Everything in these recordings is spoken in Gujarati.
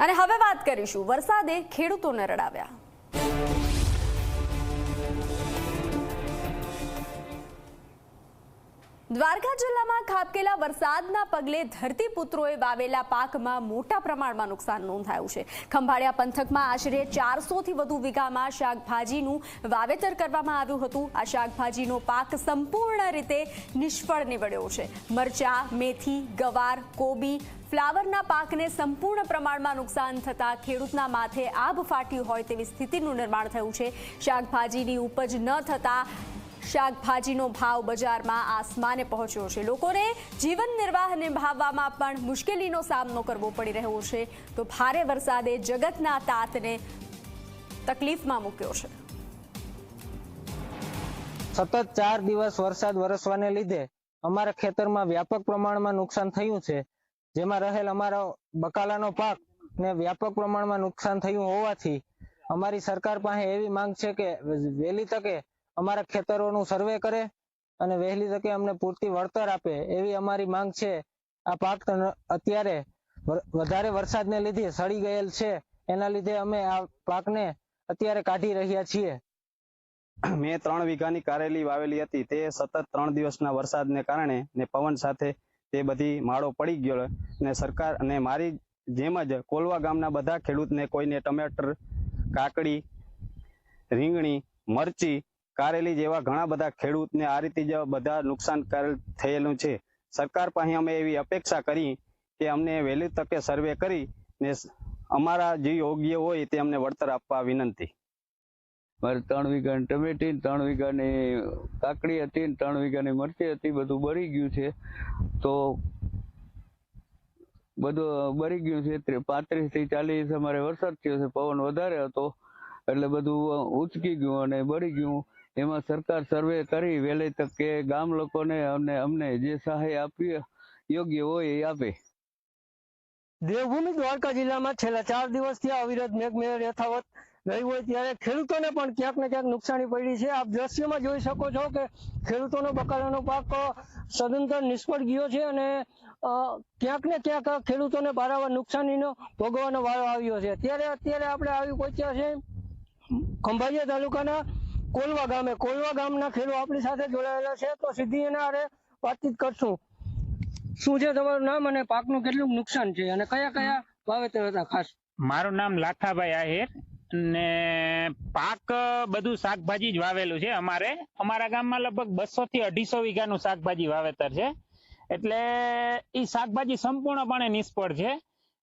અને હવે વાત કરીશું વરસાદે ખેડૂતોને રડાવ્યા. દ્વારકા જિલ્લામાં ખાબકેલા વરસાદના પગલે ધરતીપુત્રોએ વાવેલા પાકમાં મોટા પ્રમાણમાં નુકસાન નોંધાયું છે. ખંભાળિયા પંથકમાં આશરે ચારસોથી વધુ વીઘામાં શાકભાજીનું વાવેતર કરવામાં આવ્યું હતું. આ શાકભાજીનો પાક સંપૂર્ણ રીતે નિષ્ફળ નીવડ્યો છે. મરચા, મેથી, ગવાર, કોબી ફ્લાવરના પાકને સંપૂર્ણ પ્રમાણમાં નુકસાન થતાં ખેડૂતના માથે આભ ફાટ્યું હોય તેવી સ્થિતિનું નિર્માણ થયું છે. શાકભાજીની ઉપજ ન થતાં શાકભાજીનો ભાવ બજારમાં આસમાને પહોંચ્યો છે. લોકોને જીવન નિર્વાહ નિભાવવામાં પણ મુશ્કેલીનો સામનો કરવો પડી રહ્યો છે. તો ભારે વરસાદે જગતના તાતને તકલીફમાં મૂક્યો છે. સતત ચાર દિવસ વરસાદ વરસવાને લીધે અમારા ખેતરમાં વ્યાપક પ્રમાણમાં નુકસાન થયું છે. જેમાં રહેલ અમારો બકાલાનો પાક ને વ્યાપક પ્રમાણમાં નુકસાન થયું હોવાથી અમારી સરકાર પાસે એવી માંગ છે કે વહેલી તકે અમારા ખેતરોનું સર્વે કરે અને વહેલી તકે અમને પૂરતી વળતર આપે એવી અમારી માંગ છે. આ પાક અત્યારે વધારે વરસાદને લીધે સડી ગયેલ છે. એના લીધે અમે આ પાકને અત્યારે કાઢી રહ્યા છીએ. મેં ત્રણ વીઘાની કારેલી વાવેલી હતી. તે સતત ત્રણ દિવસના વરસાદને કારણે ને પવન સાથે તે બધી માળો પડી ગયો ને સરકાર અને મારી જેમ જ કોલવા ગામના બધા ખેડૂતને કોઈને ટમેટર, કાકડી, રીંગણી, મરચી કારેલી જેવા ઘણા બધા ખેડૂતને આ રીતે જ બધા નુકસાન થયેલું છે. સરકાર પાસે અમે એવી અપેક્ષા કરી કે અમને વહેલી તકે સર્વે કરી ને અમારા જે યોગ્ય હોય તે અમને વળતર આપવા વિનંતી. મારે ત્રણ વીઘાની ટમેટી ત્રણ વીઘાની કાકડી હતી ત્રણ વીઘાની મરચી હતી, બધું બળી ગયું છે. તો બધું બળી ગયું છે. પાંત્રીસથી ચાલીસ અમારે વરસાદ થયો છે. પવન વધારે હતો એટલે બધું ઉચકી ગયું અને બળી ગયું. એમાં સરકાર સર્વે કરી વહેલી તકે ગામ લોકોને અને અમને જે સહાય આપી યોગ્ય હોય એ આપે. દેવભૂમિ દ્વારકા જિલ્લામાં છેલ્લા ચાર દિવસથી અવિરત મેઘમહેર યથાવત રહી હોય ત્યારે ખેડૂતોને પણ ક્યાંક ને ક્યાંક નુકસાની પડી છે. આપ દ્રશ્યમાં જોઈ શકો છો કે ખેડૂતોનો બકાલાનો પાક સદંતર નિષ્ફળ ગયો છે અને ક્યાંક ને ક્યાંક ખેડૂતોને પારાવાર નુકસાનીનો ભોગવવાનો વારો આવ્યો છે. ત્યારે અત્યારે આપણે આવી પહોંચ્યા છે ખંભાળિયા તાલુકાના કોલવા ગામે, કોલવા ગામના ખેડૂત આપણી સાથે જોડાયેલા છે, તો સીધી એના અરે વાતચીત કરશું. શું છે તમારું નામ અને પાકનું કેટલું નુકસાન છે અને કયા કયા વાવેતર હતા ખાસ? મારું નામ લાખાભાઈ આહિર ને પાક બધું શાકભાજી જ વાવેલું છે અમારે. અમારા ગામમાં લગભગ બસો થી અઢીસો વીઘાનું શાકભાજી વાવેતર છે. એટલે એ શાકભાજી સંપૂર્ણપણે નિષ્ફળ છે.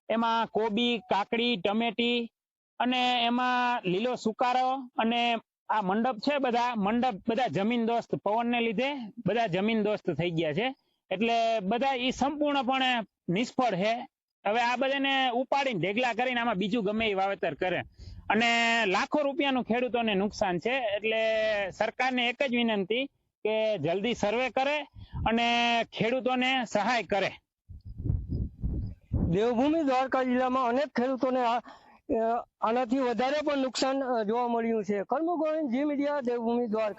એમાં કોબી, કાકડી, ટમેટી અને એમાં લીલો સુકારો અને આ મંડપ છે, બધા મંડપ, બધા જમીન દોસ્ત પવનને લીધે બધા જમીન દોસ્ત થઈ ગયા છે. એટલે બધા ઈ સંપૂર્ણપણે નિષ્ફળ છે. હવે આ બધાને ઉપાડીને ઢેગલા કરીને આમાં બીજું ગમે એ વાવેતર કરે. અને લાખો રૂપિયાનું ખેડૂતોને નુકસાન છે. એટલે સરકારને એક જ વિનંતી કે જલ્દી સર્વે કરે અને ખેડૂતોને સહાય કરે. દેવભૂમિ દ્વારકા જિલ્લામાં અનેક ખેડૂતોને આનાથી વધારે પણ નુકસાન જોવા મળ્યું છે. કર્મગોવિંદ જી મીડિયા દેવભૂમિ દ્વારકા.